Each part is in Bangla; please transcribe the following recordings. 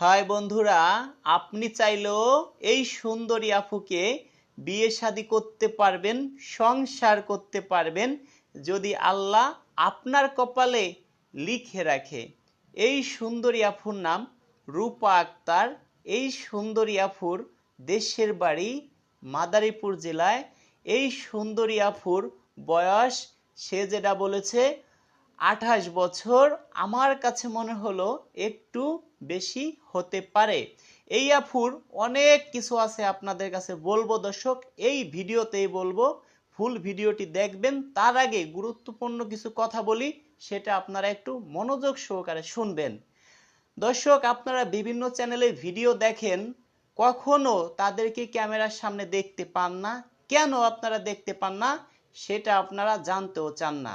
হয় বন্ধুরা, আপনি চাইলেও এই সুন্দরী আফুকে বিয়ে শাদি করতে পারবেন, সংসার করতে পারবেন, যদি আল্লাহ আপনার কপালে লিখে রাখে। এই সুন্দরী আফুর নাম রূপা আক্তার। এই সুন্দরী আফুর দেশের বাড়ি মাদারীপুর জেলায়। এই সুন্দরী আফুর বয়স, সে যেটা বলেছে, আঠাশ বছর। আমার কাছে মনে হলো একটু বেশি হতে পারে। এই আফুর অনেক কিছু আছে আপনাদের কাছে বলব দর্শক। এই ভিডিওতেই বলব, ফুল ভিডিওটি দেখবেন, তার আগে গুরুত্বপূর্ণ কিছু কথা বলি, সেটা আপনারা একটু মনোযোগ সহকারে শুনবেন। দর্শক, আপনারা বিভিন্ন চ্যানেলে ভিডিও দেখেন, কখনো তাদেরকে ক্যামেরার সামনে দেখতে পান না। কেন আপনারা দেখতে পান না, সেটা আপনারা জানতেও চান না।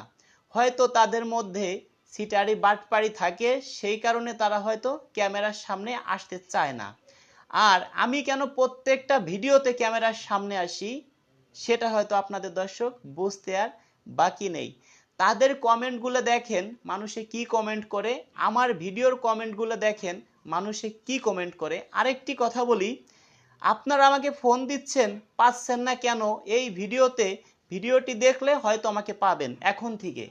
হয়তো তাদের মধ্যে সিটারি বাটপাড়ি থাকে, সেই কারণে তারা হয়তো ক্যামেরার সামনে আসতে চায় না। আর আমি কেন প্রত্যেকটা ভিডিওতে ক্যামেরার সামনে আসি, সেটা হয়তো আপনাদের দর্শক বুঝতে আর বাকি নেই। তাদের কমেন্টগুলো দেখেন, মানুষে কি কমেন্ট করে, আমার ভিডিওর কমেন্টগুলো দেখেন, মানুষে কি কমেন্ট করে। আরেকটি কথা বলি, আপনারা আমাকে ফোন দিচ্ছেন, পাচ্ছেন না কেন, এই ভিডিওতে, ভিডিওটি দেখলে হয়তো আমাকে পাবেন, এখন থেকে।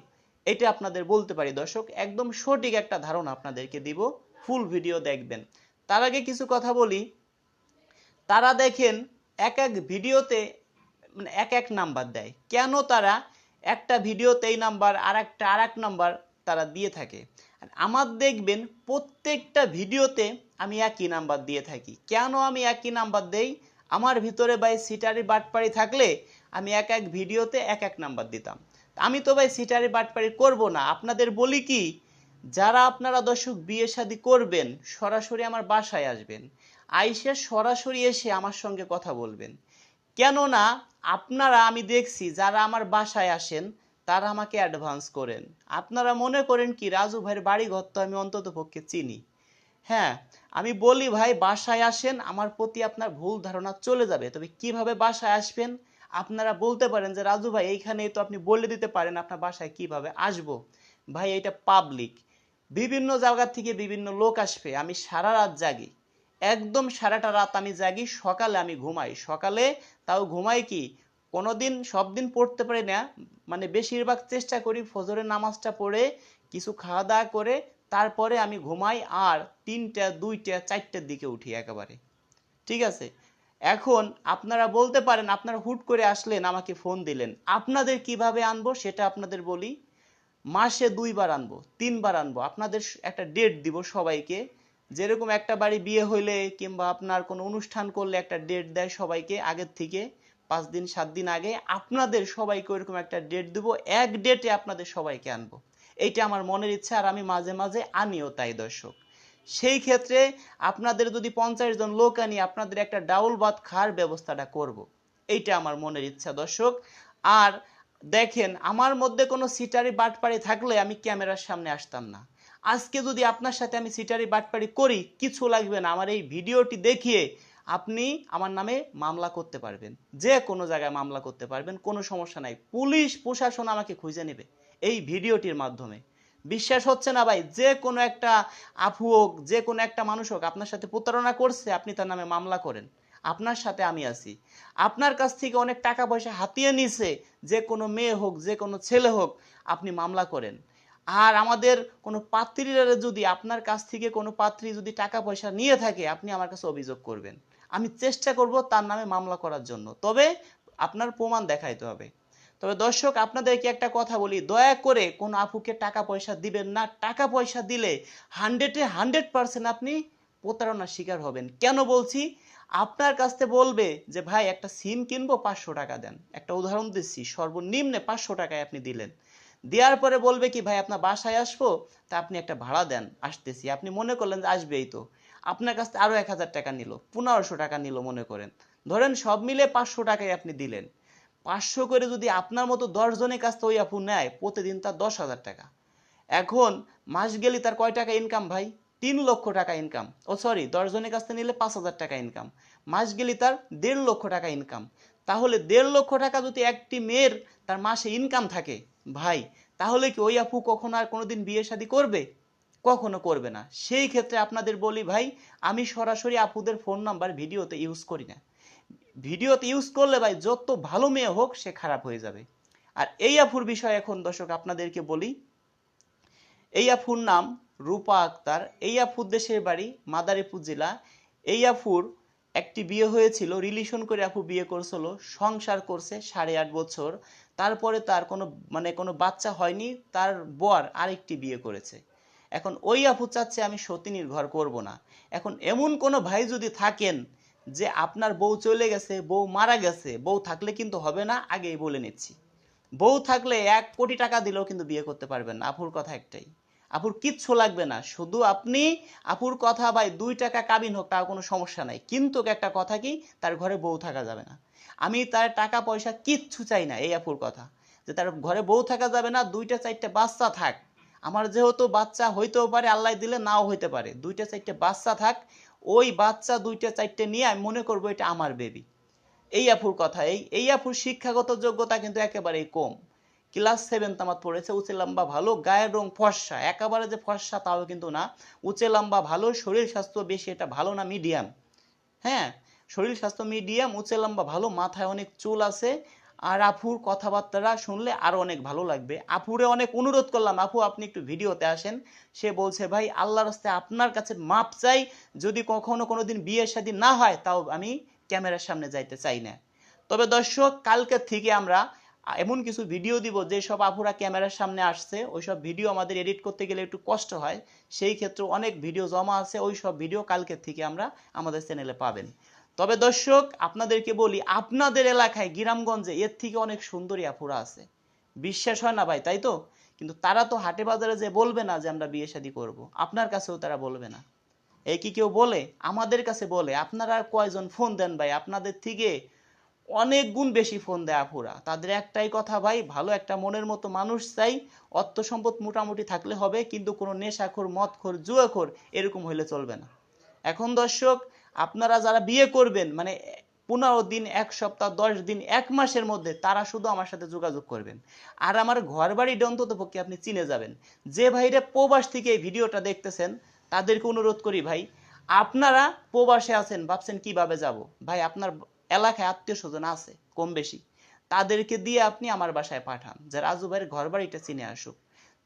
এটা আপনাদের বলতে পারি, দর্শক। একদম সঠিক একটা ধারণা আপনাদেরকে দিব। ফুল ভিডিও দেখবেন। তার আগে কিছু কথা বলি। তারা দেখেন, এক এক ভিডিওতে মানে এক এক নাম্বার দেয়। কেন তারা একটা ভিডিওতে এই নাম্বার আর একটা আর এক নাম্বার তারা দিয়ে থাকে? আমার দেখবেন, প্রত্যেকটা ভিডিওতে আমি একই নাম্বার দিয়ে থাকি। কেন আমি একই নাম্বার দেই? আমার ভিতরে ভাই, সিটারি বাটপাড়ি থাকলে আমি এক এক ভিডিওতে এক এক নাম্বার দিতাম। আমি তো ভাই সিটারে বাটপাড়ি করব না। আপনাদের বলি কি, যারা আপনারা দর্শক বিয়ে শাদী করবেন, সরাসরি আমার বাসায় আসবেন। আইসে সরাসরি এসে আমার সঙ্গে কথা বলবেন। কেননা, আপনারা আমি দেখছি, যারা আমার বাসায় আসেন, তারা আমাকে অ্যাডভান্স করেন। আপনারা মনে করেন কি, রাজু ভাইয়ের বাড়ি ঘর তো আমি অন্তত পক্ষে চিনি। হ্যাঁ আমি বলি ভাই, বাসায় আসেন, আমার প্রতি আপনার ভুল ধারণা চলে যাবে। তবে কীভাবে বাসায় আসবেন আপনারা বলতে পারেন যে, রাজু ভাই এইখানে তো আপনি বলে দিতে পারেন আপনার বাসায় কীভাবে আসব। ভাই, এটা পাবলিক বিভিন্ন জায়গা থেকে বিভিন্ন লোক আসবে। আমি সারা রাত জাগি। একদম সারাটা রাত আমি জাগি, সকালে আমি ঘুমাই। সকালে তাও ঘুমাই কি? কোনোদিন সব দিন পড়তে পারি না। মানে বেশিরভাগ চেষ্টা করি ফজরের নামাজটা পড়ে, কিছু খাওয়া দাওয়া করে, তারপরে আমি ঘুমাই আর তিনটা, দুইটা, চারটার দিকে উঠি একেবারে। ঠিক আছে? এখন আপনারা বলতে পারেন, আপনারা হুট করে আসলেন, আমাকে ফোন দিলেন। আপনাদের কীভাবে আনব সেটা আপনাদের বলি। মাসে দুইবার আনব, তিনবার আনব। আপনাদের একটা ডেট দিব সবাইকে। যেরকম একটা বাড়ি বিয়ে হইলে কিংবা আপনার কোনো অনুষ্ঠান করলে একটা ডেট দেয় সবাইকে আগের থেকে। পাঁচ দিন, সাত দিন আগে আপনাদের সবাইকে ওইরকম একটা ডেট দিব। এক ডেটে আপনাদের সবাইকে আনব। এইটা আমার মনের ইচ্ছা আর আমি মাঝে মাঝে আনিও তাই দর্শক। সেই ক্ষেত্রে আপনাদের যদি পঞ্চাশ জন লোক আনি, আপনাদের একটা ডাউল ভাত খাওয়ার ব্যবস্থাটা করব। এইটা আমার মনের ইচ্ছা দর্শক। আর দেখেন, আমার মধ্যে কোনো সিটারি বাটপাড়ি থাকলে আমি ক্যামেরার সামনে আসতাম না। আজকে যদি আপনার সাথে আমি সিটারি বাটপাড়ি করি, কিছু লাগবে না। আমার এই ভিডিওটি দেখিয়ে আপনি আমার নামে মামলা করতে পারবেন। যে কোনো জায়গায় মামলা করতে পারবেন, কোনো সমস্যা নাই। পুলিশ প্রশাসন আমাকে খুঁজে নেবে এই ভিডিওটির মাধ্যমে। বিশ্বাস হচ্ছে না ভাই, যে কোনো একটা আফু হোক, যে কোনো একটা মানুষ হোক আপনার সাথে প্রতারণা করছে, আপনি তার নামে মামলা করেন। আপনার সাথে আমি আছি। আপনার কাছ থেকে অনেক টাকা পয়সা হাতিয়ে নিছে, যে কোনো মেয়ে হোক, যে কোনো ছেলে হোক, আপনি মামলা করেন। আর আমাদের কোনো পাত্রীরা যদি আপনার কাছ থেকে কোনো পাত্রী যদি টাকা পয়সা নিয়ে থাকে, আপনি আমার কাছে অভিযোগ করবেন। আমি চেষ্টা করব তার নামে মামলা করার জন্য। তবে আপনার প্রমাণ দেখাইতে হবে। তবে দর্শক, আপনাদেরকে একটা কথা বলি। দয়া করে কোন আপুকে টাকা পয়সা দিবেন না। টাকা পয়সা দিলে হান্ড্রেডে হান্ড্রেড পার্সেন্ট আপনি প্রতারণার শিকার হবেন। কেন বলছি? আপনার কাছ বলবে যে, ভাই, একটা সিম কিনবো, পাঁচশো টাকা দেন। একটা উদাহরণ দিচ্ছি, সর্বনিম্নে পাঁচশো টাকায় আপনি দিলেন। দেওয়ার পরে বলবে কি, ভাই, আপনার বাসায় আসব, তা আপনি একটা ভাড়া দেন। আসতেছি। আপনি মনে করলেন যে, আসবেই তো। আপনার কাছ আরও এক হাজার টাকা নিল, পনেরোশো টাকা নিল মনে করেন। ধরেন সব মিলে পাঁচশো টাকায় আপনি দিলেন। পাঁচশো করে যদি আপনার মতো দশ জনের কাছ থেকে ওই আপু নেয়, প্রতিদিন তার দশ হাজার টাকা। এখন মাস গেলে তার কয় টাকা ইনকাম ভাই? তিন লক্ষ টাকা ইনকাম ও সরি দশ জনের কাছ থেকে নিলে পাঁচ হাজার টাকা ইনকাম মাস গেলে তার দেড় লক্ষ টাকা ইনকাম তাহলে দেড় লক্ষ টাকা যদি একটি মেয়ের তার মাসে ইনকাম থাকে, ভাই, তাহলে কি ওই আপু কখনো আর কোনোদিন বিয়ে শাদী করবে? কখনো করবে না। সেই ক্ষেত্রে আপনাদের বলি ভাই, আমি সরাসরি আপুদের ফোন নাম্বার ভিডিওতে ইউজ করি না। ভিডিওতে ইউজ করলে ভাই যত ভালো মেয়ে হোক সে খারাপ হয়ে যাবে। আর এই আফুর বিষয়ে এখন দর্শক আপনাদেরকে বলি, এই আফুর নাম রূপা আক্তার। এই আফুর দেশের বাড়ি মাদারীপুর জেলা। এই আফুর একটি বিয়ে হয়েছিল রিলেশন করে আপু বিয়ে করছিল, সংসার করছে সাড়ে আট বছর। তারপরে তার কোনো মানে কোনো বাচ্চা হয়নি, তার বর আরেকটি বিয়ে করেছে। এখন ওই আপু চাচ্ছে আমি সতিনীর ঘর করব না। এখন এমন কোনো ভাই যদি থাকেন যে আপনার বউ চলে গেছে, বউ মারা গেছে, বউ থাকলে কিন্তু হবে না, আগেই বলে নিচ্ছি। বউ থাকলে এক কোটি টাকা দিলেও কিন্তু বিয়ে করতে পারবেন না, আপুর কথা একটাই। আপুর কিচ্ছু লাগবে না, শুধু আপনি, আপুর কথা ভাই, দুই টাকা কাবিন হোক তার কোনো সমস্যা নাই। কিন্তু একটা কথা কি, তার ঘরে বউ থাকা যাবে না। আমি তার টাকা পয়সা কিচ্ছু চাই না, এই আপুর কথা। যে তার ঘরে বউ থাকা যাবে না, দুইটা চারটে বাচ্চা থাক। আমার যেহেতু বাচ্চা হইতেও পারে, আল্লাহ দিলে নাও হইতে পারে। দুইটা চারটে বাচ্চা থাক ওই বাচ্চা দুইটা, চারটে নিয়ে আমি মনে করব এটা আমার বেবি এই আফুর কথা, এই এই আফুর শিক্ষাগত যোগ্যতা কিন্তু একেবারেই কম। ক্লাস সেভেন তামাত পড়েছে, উঁচে লম্বা ভালো, গায়ের রং ফর্সা, একেবারে যে ফর্সা তাও কিন্তু না। উঁচে লম্বা ভালো, শরীর স্বাস্থ্য বেশি, এটা ভালো না মিডিয়াম হ্যাঁ শরীর স্বাস্থ্য মিডিয়াম উঁচে লম্বা ভালো, মাথায় অনেক চুল আছে আর আফুর কথাবার্তারা শুনলে আরও অনেক ভালো লাগবে। আফুরে অনেক অনুরোধ করলাম। আপু আপনি একটু ভিডিওতে আসেন। সে বলছে, ভাই, আল্লাহর রাস্তায় আপনার কাছে মাপ চাই। যদি কখনো কোনো দিন বিয়ে শাদী না হয়, তাও আমি ক্যামেরার সামনে যাইতে চাই না। তবে দর্শক, কালকে থেকে আমরা এমন কিছু ভিডিও দিব যে সব আপুরা ক্যামেরার সামনে আসছে। ওই সব ভিডিও আমাদের এডিট করতে গেলে একটু কষ্ট হয়। সেই ক্ষেত্রে অনেক ভিডিও জমা আছে। ওই সব ভিডিও কালকে থেকে আমরা আমাদের চ্যানেলে পাবেন। তবে দর্শক, আপনাদেরকে বলি, আপনাদের এলাকায়, গ্রামগঞ্জে এর থেকে অনেক সুন্দরী আপুরা আছে। বিশ্বাস হয় না ভাই, তাই তো? কিন্তু তারা তো হাটে বাজারে যে বলবে না যে আমরা বিয়ে শাদী করব, আপনার কাছেও তারা বলবে না। এই কি কেউ বলে? আমাদের কাছে বলে। আপনারা কয়জন ফোন দেন ভাই? আপনাদের থেকে অনেক গুণ বেশি ফোন দেয় আপুরা। তাদের একটাই কথা ভাই, ভালো একটা মনের মতো মানুষ চাই। অর্থ সম্পদ মোটামুটি থাকলে হবে, কিন্তু কোনো নেশাখোর, মদখোর, জুয়াখোর এরকম হইলে চলবে না। এখন দর্শক আপনারা যারা বিয়ে করবেন মানে পনেরো দিন, এক সপ্তাহ, দশ দিন, এক মাসের মধ্যে তারা শুধু আমার সাথে যোগাযোগ করবেন। আর আমার ঘর বাড়িটা অন্তত পক্ষে আপনি চিনে যাবেন। যে ভাইরা প্রবাস থেকে এই ভিডিওটা দেখতেছেন, তাদেরকে অনুরোধ করি ভাই, আপনারা প্রবাসে আছেন, ভাবছেন কীভাবে যাব? ভাই, আপনার এলাকায় আত্মীয় স্বজন আছে, কম বেশি। তাদেরকে দিয়ে আপনি আমার বাসায় পাঠান, যে রাজু ভাইয়ের ঘর বাড়িটা চিনে আসুক।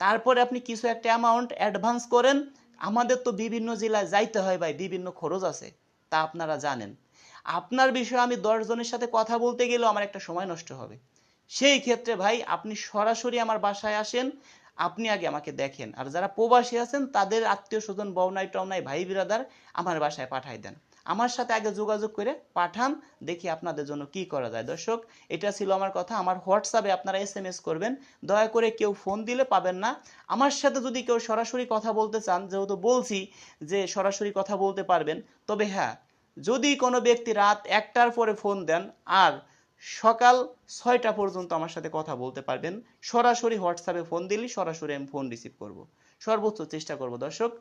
তারপরে আপনি কিছু একটা অ্যামাউন্ট অ্যাডভান্স করেন। আমাদের তো বিভিন্ন জেলায় যাইতে হয় ভাই, বিভিন্ন খরচ আছে। তা আপনারা জানেন। আপনার বিষয়ে আমি দশ জনের সাথে কথা বলতে গেলেও আমার একটা সময় নষ্ট হবে। সেই ক্ষেত্রে ভাই, আপনি সরাসরি আমার বাসায় আসেন, আপনি আগে আমাকে দেখেন। আর যারা প্রবাসী আছেন, তাদের আত্মীয় স্বজন, বউনাই টমনাই ভাই বিরাদার আমার বাসায় পাঠাই দেন। আমার সাথে আগে যোগাযোগ করে পাঠান, দেখি আপনাদের জন্য কি করা যায়। দর্শক, এটা ছিল আমার কথা। আমার হোয়াটসঅ্যাপে আপনারা এস এম এস করবেন। দয়া করে কেউ ফোন দিলে পাবেন না। আমার সাথে যদি কেউ সরাসরি কথা বলতে চান, যেহেতু বলছি যে সরাসরি কথা বলতে পারবেন, তবে হ্যাঁ যদি কোনো ব্যক্তি রাত একটার পরে ফোন দেন আর সকাল ছয়টা পর্যন্ত আমার সাথে কথা বলতে পারবেন, সরাসরি হোয়াটসঅ্যাপে ফোন দিলে সরাসরি আমি ফোন রিসিভ করব। সর্বোচ্চ চেষ্টা করব দর্শক।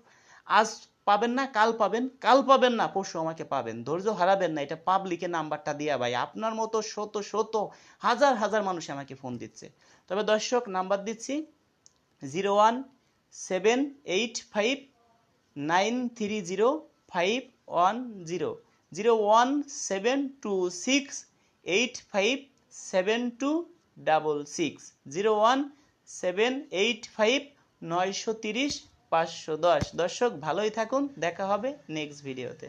আজ পাবেন না, কাল পাবেন। কাল পাবেন না, পরশু আমাকে পাবেন। ধৈর্য হারাবেন না, এটা পাবলিকে নাম্বারটা দিয়া ভাই। আপনার মতো শত শত, হাজার হাজার মানুষ আমাকে ফোন দিচ্ছে। তবে দর্শক, নাম্বার দিচ্ছি zero one seven eight five nine three zero five one zero zero one seven two six eight five seven two double six zero one seven eight five নয়শো তিরিশ পাঁচশো দশ দর্শক, ভালোই থাকুন, দেখা হবে নেক্সট ভিডিওতে